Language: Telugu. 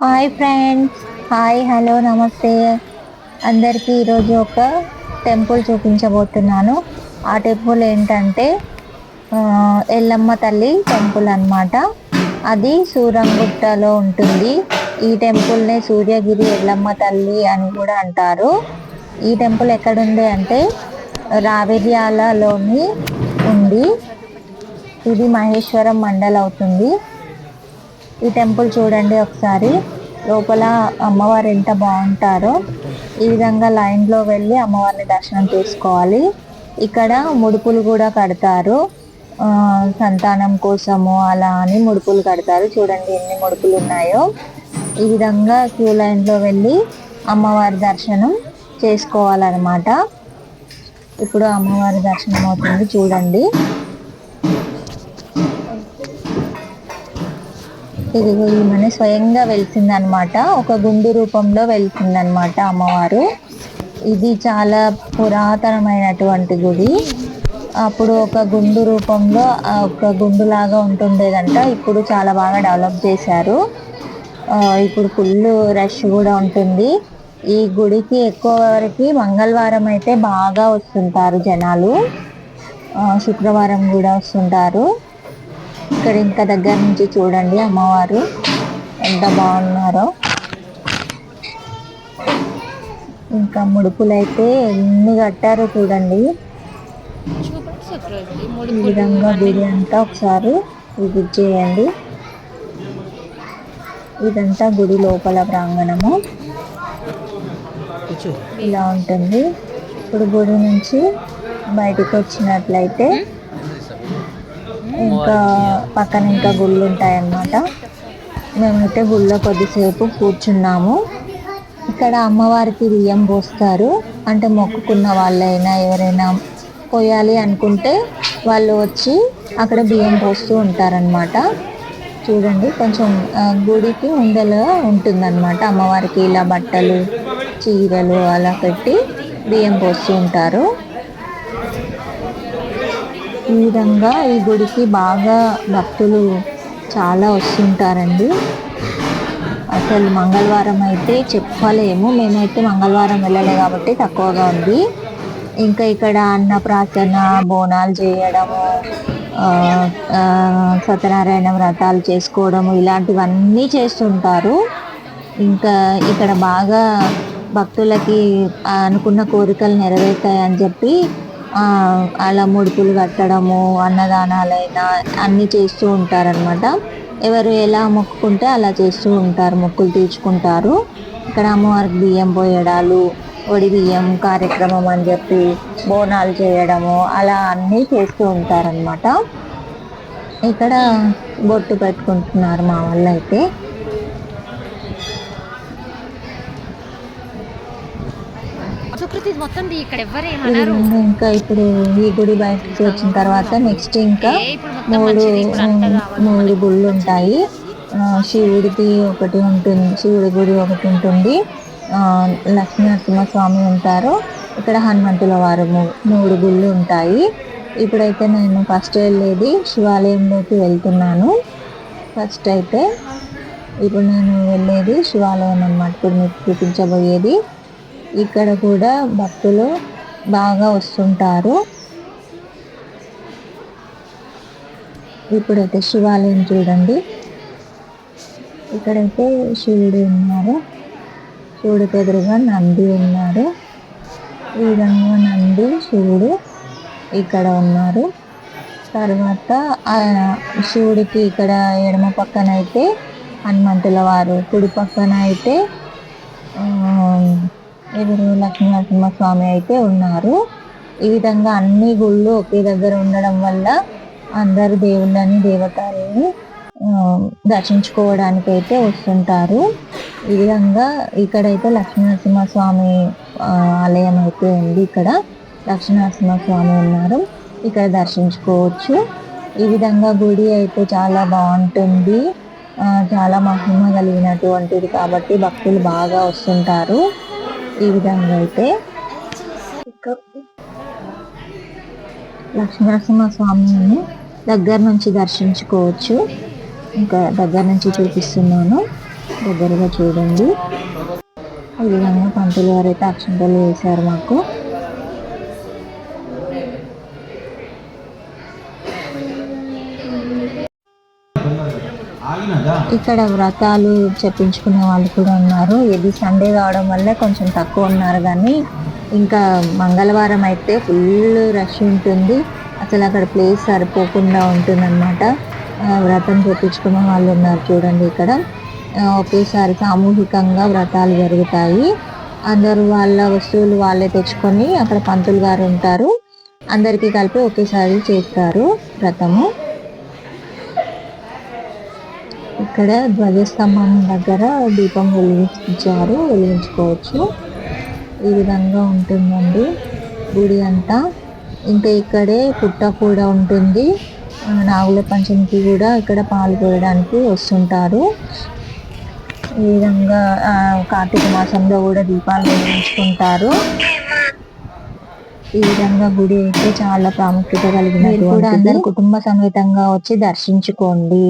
Hi friends. హాయ్ హలో నమస్తే. అందరికీ ఈరోజు ఒక టెంపుల్ చూపించబోతున్నాను. ఆ టెంపుల్ ఏంటంటే ఎల్లమ్మ తల్లి టెంపుల్ అన్నమాట. అది సూరంగుట్టలో ఉంటుంది. ఈ టెంపుల్ని సూర్యగిరి ఎల్లమ్మ తల్లి అని కూడా అంటారు. ఈ టెంపుల్ ఎక్కడుంది అంటే రావిర్యాలలోని ఉంది. ఇది మహేశ్వరం మండల్ అవుతుంది. ఈ టెంపుల్ చూడండి ఒకసారి. లోపల అమ్మవారు ఎంత బాగుంటారో. ఈ విధంగా లైన్లో వెళ్ళి అమ్మవారిని దర్శనం చేసుకోవాలి. ఇక్కడ ముడుపులు కూడా కడతారు. సంతానం కోసము అలా అని ముడుపులు కడతారు. చూడండి ఎన్ని ముడుపులు ఉన్నాయో. ఈ విధంగా క్యూ లైన్లో వెళ్ళి అమ్మవారి దర్శనం చేసుకోవాలన్నమాట. ఇప్పుడు అమ్మవారి దర్శనం అవుతుంది చూడండి. ఇదిగో ఈమె స్వయంగా వెలిసిందనమాట. ఒక గుండు రూపంలో వెలిసిందనమాట అమ్మవారు. ఇది చాలా పురాతనమైనటువంటి గుడి. అప్పుడు ఒక గుండు రూపంలో ఒక గుండు లాగా ఉంటుండేదంట. ఇప్పుడు చాలా బాగా డెవలప్ చేశారు. ఇప్పుడు ఫుల్ రష్ కూడా ఉంటుంది. ఈ గుడికి ఎక్కువ వరకు మంగళవారం అయితే బాగా వస్తుంటారు జనాలు. శుక్రవారం కూడా వస్తుంటారు. ఇక్కడ ఇంకా దగ్గర నుంచి చూడండి అమ్మవారు. ఎంత బాగున్నారో. ఇంకా ముడుపులు అయితే ఎన్ని కట్టారో చూడండి. ఈ విధంగా గుడి అంతా ఒకసారి విజిట్ చేయండి. ఇదంతా గుడి లోపల ప్రాంగణము. ఇలా ఉంటుంది. ఇప్పుడు గుడి నుంచి బయటకు వచ్చినట్లయితే ఇంకా పక్కన ఇంకా గుళ్ళు ఉంటాయన్నమాట మేమైతే గుళ్ళో కొద్దిసేపు కూర్చున్నాము. ఇక్కడ అమ్మవారికి బియ్యం పోస్తారు. అంటే మొక్కుకున్న వాళ్ళైనా ఎవరైనా పోయాలి అనుకుంటే వాళ్ళు వచ్చి అక్కడ బియ్యం పోస్తూ ఉంటారనమాట చూడండి కొంచెం గుడికి ఉండలో ఉంటుందన్నమాట. అమ్మవారికి ఇలా బట్టలు చీరలు అలా పెట్టి బియ్యం పోస్తూ ఉంటారు. ఈ విధంగా ఈ గుడికి బాగా భక్తులు చాలా వస్తుంటారండి. అసలు మంగళవారం అయితే చెప్పలేము. మేమైతే మంగళవారం వెళ్ళలే కాబట్టి తక్కువగా ఉంది. ఇంకా ఇక్కడ అన్నప్రాసన బోనాలు చేయడము సత్యనారాయణ వ్రతాలు చేసుకోవడము ఇలాంటివన్నీ చేస్తుంటారు. ఇంకా ఇక్కడ బాగా భక్తులకి అనుకున్న కోరికలు నెరవేరుతాయని చెప్పి అలా ముడుపులు కట్టడము అన్నదానాలైనా అన్నీ చేస్తూ ఉంటారనమాట ఎవరు ఎలా మొక్కుకుంటే అలా చేస్తూ ఉంటారు మొక్కులు తీర్చుకుంటారు. ఇక్కడ అమ్మవారికి బియ్యం పోయడాలు ఒడి బియ్యం కార్యక్రమం అని చెప్పి బోనాలు చేయడము అలా అన్నీ చేస్తూ ఉంటారనమాట ఇక్కడ బొట్టు పెట్టుకుంటున్నారు మా వాళ్ళు అయితే సుకృతి మొత్తం ఇక్కడ ఇంకా ఇప్పుడు ఈ గుడి బయటకు వచ్చిన తర్వాత నెక్స్ట్ ఇంకా మూడు మూడు గుళ్ళు ఉంటాయి. శివుడిది ఒకటి ఉంటుంది శివుడి గుడి ఒకటి ఉంటుంది. ఆ, లక్ష్మీనరసింహ స్వామి ఉంటారు. ఇక్కడ హనుమంతుల వారు మూడు గుళ్ళు ఉంటాయి. ఇప్పుడైతే నేను ఫస్ట్ వెళ్ళేది శివాలయంలోకి వెళ్తున్నాను. ఫస్ట్ అయితే ఇప్పుడు నేను వెళ్ళేది శివాలయం అన్నమాట. ఇప్పుడు మీకు చూపించబోయేది. ఇక్కడ కూడా భక్తులు బాగా వస్తుంటారు. ఇప్పుడైతే శివాలయం చూడండి. ఇక్కడైతే శివుడు ఉన్నారు. శివుడికి ఎదురుగా నంది ఉన్నారు. ఈ విధంగా నంది శివుడు ఇక్కడ ఉన్నారు. తర్వాత ఆ శివుడికి ఇక్కడ ఎడమ పక్కన అయితే హనుమంతుల వారు కుడి పక్కన అయితే ఆ, ఎవరు లక్ష్మీనరసింహ స్వామి అయితే ఉన్నారు. ఈ విధంగా అన్ని గుళ్ళు ఒకే దగ్గర ఉండడం వల్ల అందరు దేవుళ్ళని దేవతల్ని దర్శించుకోవడానికి అయితే వస్తుంటారు. ఈ విధంగా ఇక్కడైతే లక్ష్మీనరసింహ స్వామి ఆలయం అయితే ఉంది ఇక్కడ. లక్ష్మీనరసింహ స్వామి ఉన్నారు. ఇక్కడ దర్శించుకోవచ్చు. ఈ విధంగా గుడి అయితే చాలా బాగుంటుంది. చాలా మహిమ కలిగినటువంటిది కాబట్టి భక్తులు బాగా వస్తుంటారు. ఈ విధంగా అయితే ఇక- లక్ష్మీనరసింహ స్వామిని దగ్గర నుంచి దర్శించుకోవచ్చు. ఇంకా దగ్గర నుంచి చూపిస్తున్నాను. దగ్గరగా చూడండి. ఈ విధంగా పంతులు గారు అయితే అక్షంతలు వేశారు మాకు. ఇక్కడ వ్రతాలు చెప్పించుకునే వాళ్ళు కూడా ఉన్నారు. ఇది సండే కావడం వల్ల కొంచెం తక్కువ ఉన్నారు కానీ ఇంకా మంగళవారం అయితే ఫుల్ రష్ ఉంటుంది. అసలు అక్కడ ప్లేస్ సరిపోకుండా ఉంటుందన్నమాట. వ్రతం చెప్పించుకునే వాళ్ళు ఉన్నారు చూడండి ఇక్కడ. ఒకేసారి సామూహికంగా వ్రతాలు జరుగుతాయి. అందరూ వాళ్ళ వస్తువులు వాళ్ళే తెచ్చుకొని అక్కడ పంతులు గారు ఉంటారు. అందరికీ కలిపి ఒకేసారి చేస్తారు వ్రతము. ఇక్కడ ధ్వజస్తంభం దగ్గర దీపం వెలిగించారు వెలిగించుకోవచ్చు. ఈ విధంగా ఉంటుందండి గుడి అంతా. ఇంకా ఇక్కడే పుట్ట కూడా ఉంటుంది. నాగుల పంచమికి కూడా ఇక్కడ పాలు పోయడానికి వస్తుంటారు. ఈ విధంగా ఆ, కార్తీక మాసంలో కూడా దీపాలు వెలిగించుకుంటారు. ఈ విధంగా గుడి అయితే చాలా ప్రాముఖ్యత కలిగినది కూడా అందరు కుటుంబ సమేతంగా వచ్చి దర్శించుకోండి.